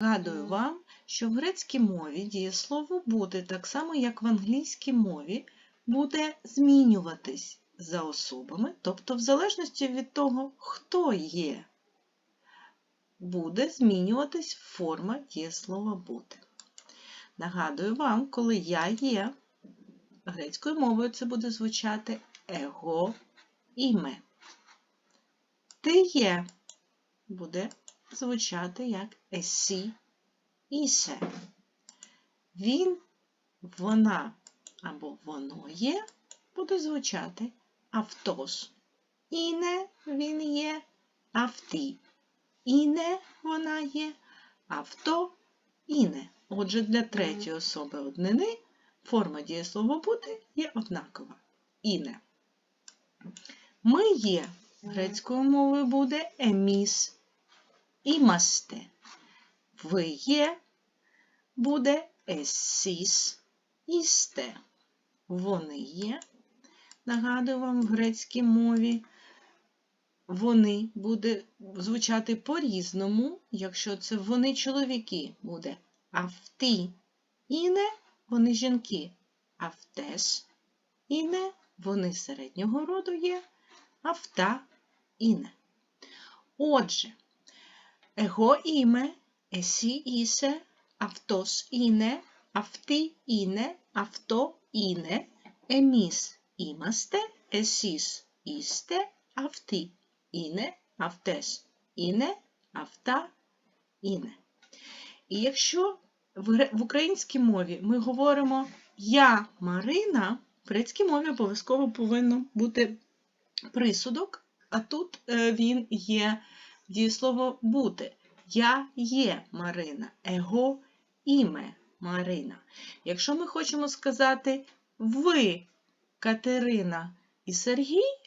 Нагадую вам, що в грецькій мові дієслово бути, так само як в англійській мові, буде змінюватись за особами, тобто в залежності від того, хто є, буде змінюватись форма дієслова бути. Нагадую вам, коли я є, грецькою мовою це буде звучати его іме. Ти є буде звучати як есі ісе. Він, вона або воно є, буде звучати автос. Іне він є, авті. Іне вона є, авто іне. Отже, для третьої особи однини форма дієслова бути є однакова. Іне. Ми є. Грецькою мовою буде еміс імасте. Ви є буде есіс істе. Вони є. Нагадую вам в грецькій мові. Вони буде звучати по-різному, якщо це вони чоловіки, буде авті іне, вони жінки, автес іне, вони середнього роду є, авта іне. Отже, εγώ είμαι, εσύ είσαι, αυτός είναι, αυτή είναι, αυτό είναι, εμείς είμαστε, εσείς είστε, αυτοί είναι, αυτές είναι, αυτά είναι. І якщо в гре- в українській мові ми говоримо Я Марина, в грецькій мові обов'язково повинно бути присудок, а тут е, він є дієслово бути. Я є Марина, его іме Марина. Якщо ми хочемо сказати ви, Катерина і Сергій,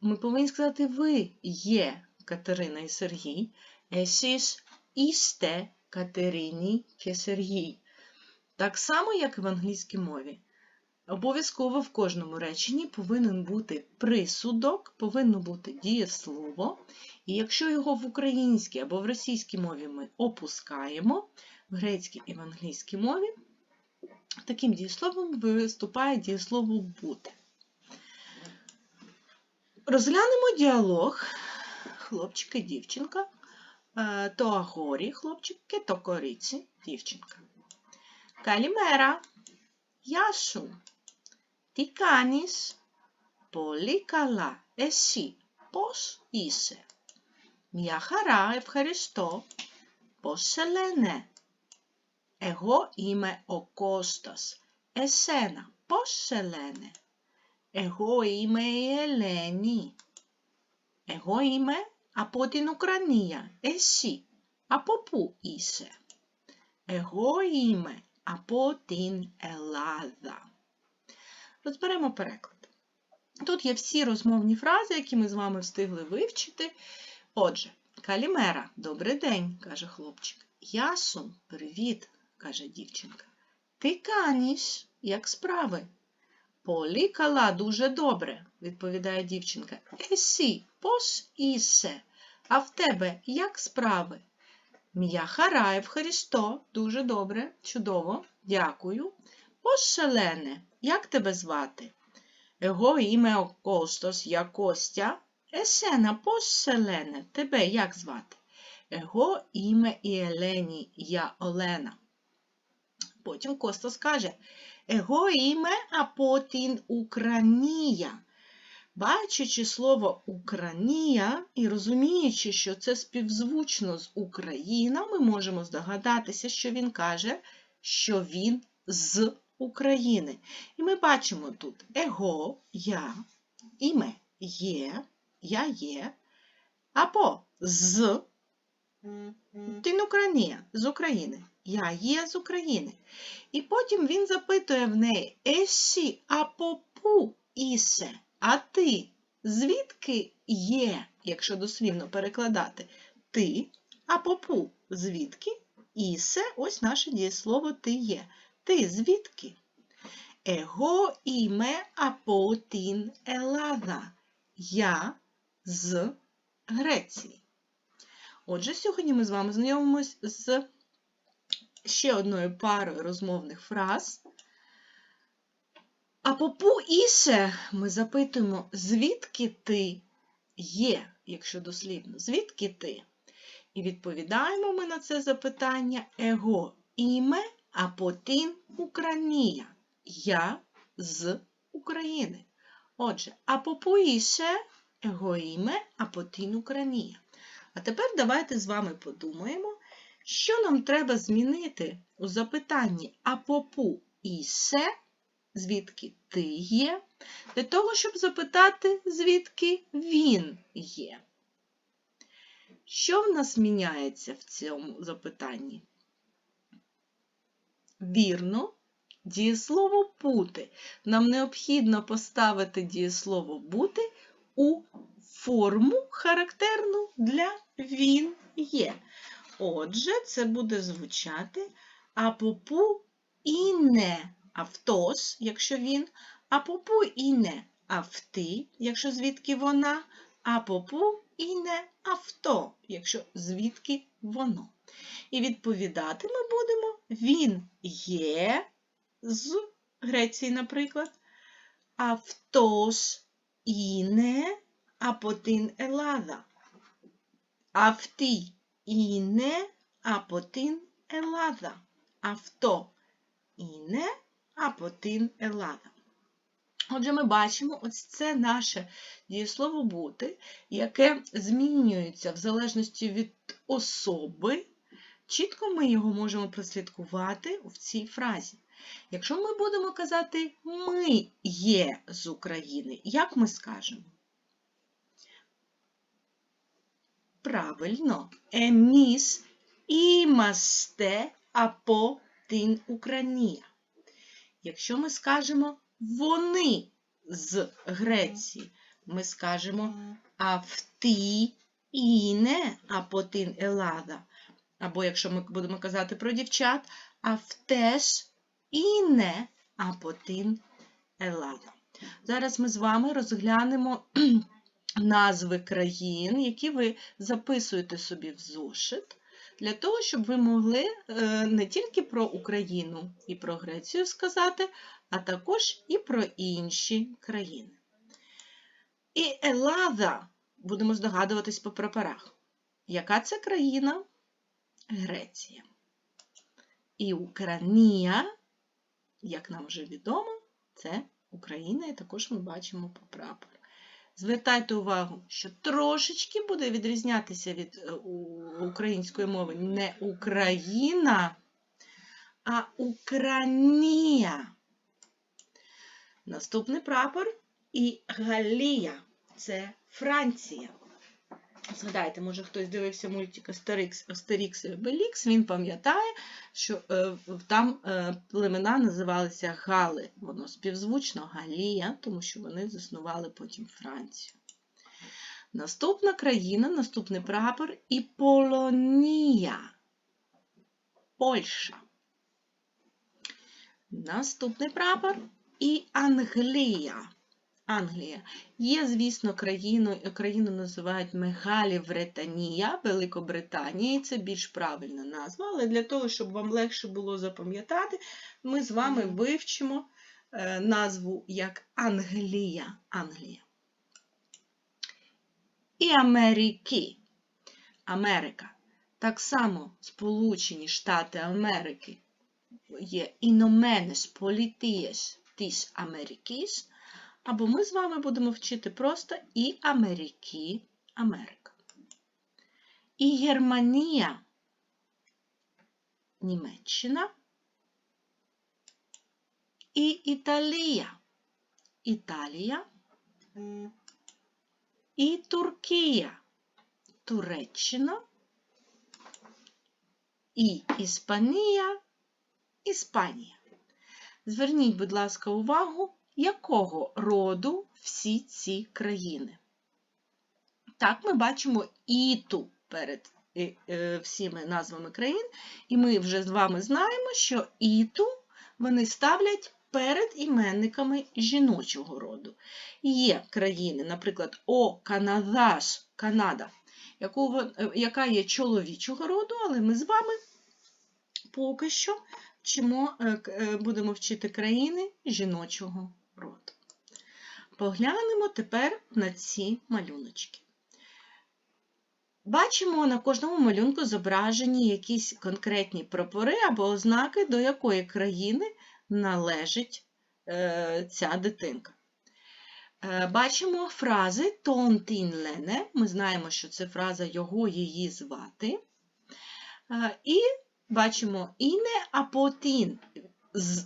ми повинні сказати ви є Катерина і Сергій. Есіс істе Катерині ке Сергій. Так само, як і в англійській мові. Обов'язково в кожному реченні повинен бути присудок, повинно бути дієслово і якщо його в українській або в російській мові ми опускаємо, в грецькій і в англійській мові таким дієсловом виступає дієслово бути. Розглянемо діалог хлопчик і дівчинка, е, то агорі хлопчики, то кориці дівчинка. Калімера, яшу, ти каніш, полі кала, есі, пош ісе. Μια χαρά, ευχαριστώ. Πώς σε λένε? Εγώ είμαι ο Κώστας. Εσένα, πώς σε λένε? Εγώ είμαι η Ελένη. Εγώ είμαι από την Ουκρανία. Εσύ, από πού είσαι? Εγώ είμαι από την Ελλάδα. Розберемо переклад. Тут є всі розмовні фрази, які ми з вами встигли вивчити. Отже, калімера, добрий день, каже хлопчик. Ясу, привіт, каже дівчинка. Ти каніш, як справи? Полі кала дуже добре, відповідає дівчинка. Есі, пос ісе. А в тебе як справи? М'я хараєв Христо, дуже добре, чудово, дякую. Пошелене, як тебе звати? Его ім'я Костос, я Костя. Есена, пошелене, тебе як звати? Его ім'я і Елені, я Олена. Потім Костас каже, Его ім'я, а потім Українія. Бачачи слово Українія і розуміючи, що це співзвучно з Україна, ми можемо здогадатися, що він каже, що він з України. І ми бачимо тут его, я, іме є, я є, або з Тин Українія, з України. Я є з України. І потім він запитує в неї Есі апопу ісе. А ти звідки є, якщо дослівно перекладати, ти, а попу звідки? Ісе, ось наше дієслово ти є. Ти звідки? Его іме апотін Елада. Я з Греції. Отже, сьогодні ми з вами знайомимось з ще одною парою розмовних фраз. А попу іше ми запитуємо, звідки ти є, якщо дослівно, звідки ти? І відповідаємо ми на це запитання его іме апотин Українія. Я з України. Отже, апопуїше его іме апотин Українія. А тепер давайте з вами подумаємо, що нам треба змінити у запитанні апопу іше, звідки ти є, для того, щоб запитати, звідки він є. Що в нас міняється в цьому запитанні? Вірно, дієслово бути. Нам необхідно поставити дієслово бути у форму характерну для він є. Отже, це буде звучати апопу і не автос, якщо він, апопу і не авти, якщо звідки вона, апопу і не авто, якщо звідки воно. І відповідати ми будемо він є з Греції, наприклад, автос είναι από την Ελλάδα. Αυτή είναι από την Ελλάδα. Αυτό είναι από την Ελλάδα. Отже, ми бачимо, ось це наше дієслово бути, яке змінюється в залежності від особи. Чітко ми його можемо прослідкувати в цій фразі. Якщо ми будемо казати ми є з України, як ми скажемо? Правильно, еміс імасте апо тин Українія. Якщо ми скажемо вони з Греції, ми скажемо авти іне апо тин Елада. Або якщо ми будемо казати про дівчат, автеш іне апо тин Елада. Зараз ми з вами розглянемо назви країн, які ви записуєте собі в зошит, для того, щоб ви могли е, не тільки про Україну і про Грецію сказати, а також і про інші країни. І Елада, будемо здогадуватись по прапорах. Яка це країна? Греція. І Україна, як нам вже відомо, це Україна, і також ми бачимо по прапору. Звертайте увагу, що трошечки буде відрізнятися від е, української мови не Україна, а Українія. Наступний прапор і Галія це Франція. Згадайте, може хтось дивився мультик Астерікс і Обелікс, він пам'ятає, що е, там е, племена називалися Гали. Воно співзвучно Галія, тому що вони заснували потім Францію. Наступна країна, наступний прапор і Полонія. Польща. Наступний прапор і Англія. Англія. Є, звісно, країну, країну називають Мегалівретанія, Великобританія, і це більш правильна назва, але для того, щоб вам легше було запам'ятати, ми з вами вивчимо е, назву як Англія. Англія. І Америки. Америка. Так само Сполучені Штати Америки є Іноменес Політієс Тіс Америкіс, або ми з вами будемо вчити просто і Америки, Америка. І Германія, Німеччина, і Італія, Італія, і Туркія, Туреччина, і Іспанія, Іспанія. Зверніть, будь ласка, увагу, якого роду всі ці країни. Так, ми бачимо іту перед е, е, всіми назвами країн, і ми вже з вами знаємо, що іту вони ставлять перед іменниками жіночого роду. Є країни, наприклад, О, Канадаш, Канада, е, яка є чоловічого роду, але ми з вами поки що вчимо, будемо вчити країни жіночого. Поглянемо тепер на ці малюночки. Бачимо на кожному малюнку зображені якісь конкретні прапори або ознаки, до якої країни належить е, ця дитинка. Е, Бачимо фрази «тон лене». Ми знаємо, що це фраза його, її звати. Е, І бачимо «іне або тін».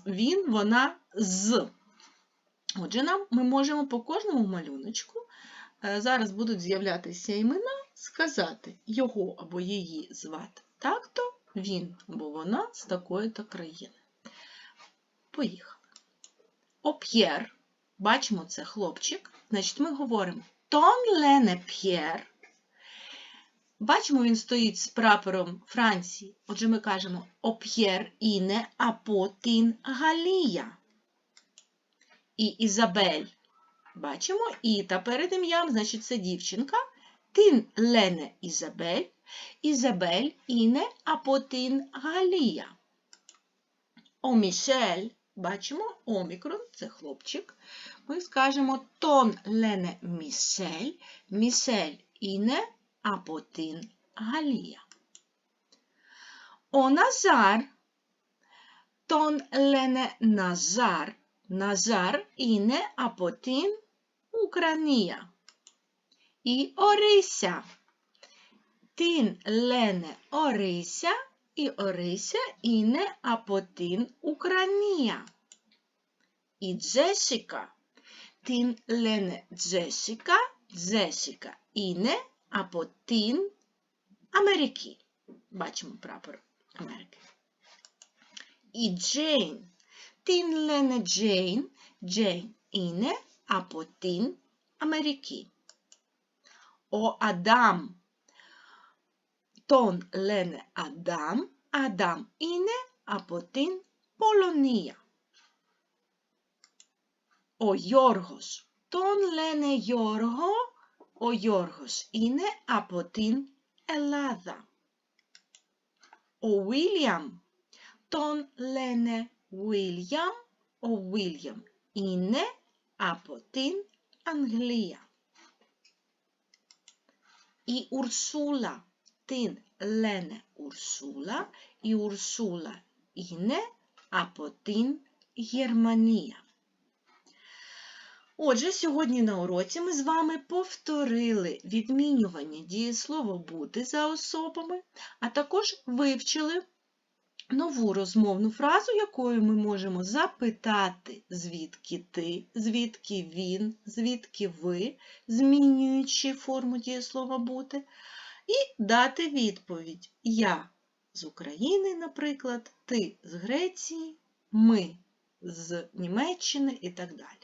Він, вона, з. Отже, нам ми можемо по кожному малюночку, е, зараз будуть з'являтися імена, сказати його або її звати так-то, він або вона з такої-то країни. Поїхали. Оп'єр. Бачимо, це хлопчик. Значить, ми говоримо Тон Лене П'єр. Бачимо, він стоїть з прапором Франції. Отже, ми кажемо Оп'єр Іне Апотін Галія. І Ізабель. Бачимо і та перед ім'ям, значить, це дівчинка. Тин Лене Ізабель. Ізабель Іне Апотін Галія. О Мішель. Бачимо, омікрон це хлопчик. Ми скажемо тон Лене Мішель. Мішель Іне Апотін Галія. О Назар. Тон Лене Назар. Назар Іне Апотін Україна. І Орися. Тин Лене Орися і Орися Іне Апотін Україна. І Джесіка. Тин Лене Джесіка, Джесіка Іне Апотін Америки. Бачимо прапор Америки. І Джейн. Την λένε Jane. Jane είναι από την Αμερική. Ο Αντάμ. Τον λένε Αντάμ. Αντάμ είναι από την Πολωνία. Ο Γιώργος. Τον λένε Γιώργο. Ο Γιώργος είναι από την Ελλάδα. Ο Βίλιαμ. Τον λένε William о William Інне, а потім Англія. І Урсула тин Лене Урсула, і Урсула Інне, а потім Германія. Отже, сьогодні на уроці ми з вами повторили відмінювання дієслова бути за особами, а також вивчили нову розмовну фразу, якою ми можемо запитати, звідки ти, звідки він, звідки ви, змінюючи форму дієслова бути, і дати відповідь Я з України, наприклад, ти з Греції, ми з Німеччини і так далі.